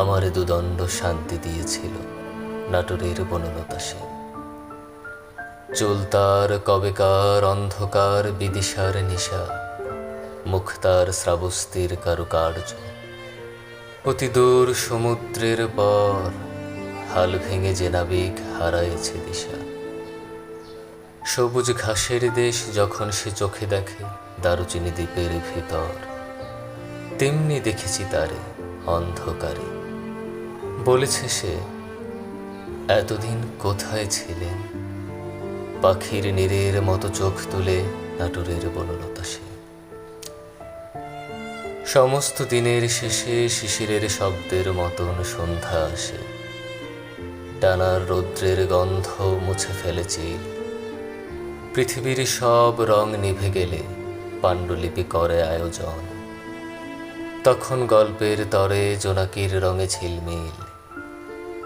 আমার দুদণ্ড শান্তি দিয়েছিল নাটোরের বনলতা সে চুলতার কবেকার অন্ধকার, বিদিশার নিশা মুক্তার শ্রাবস্তির কারুকার্য। অতি দূর সমুদ্রের পর, হাল ভেঙে যে নাবিক হারাইছে দিশা। সবুজ ঘাসের দেশ যখন সে চোখে দেখে, দারুচিনি দ্বীপের ভিতর, তেমনি দেখেছি তারে অন্ধকারে। বলেছে সে, এতদিন কোথায় ছিলেন পাখির নীরের মতো চোখ তুলে নাটুরের বনলতা সে। সমস্ত দিনের শেষে শিশিরের শব্দের মতন সন্ধ্যা আসে। টানার রৌদ্রের গন্ধ মুছে ফেলেছি। পৃথিবীর সব রং নিভে গেলে পাণ্ডুলিপি করে আয়োজন। তখন গল্পের তরে জোনাকির রঙে ঝিলমিল।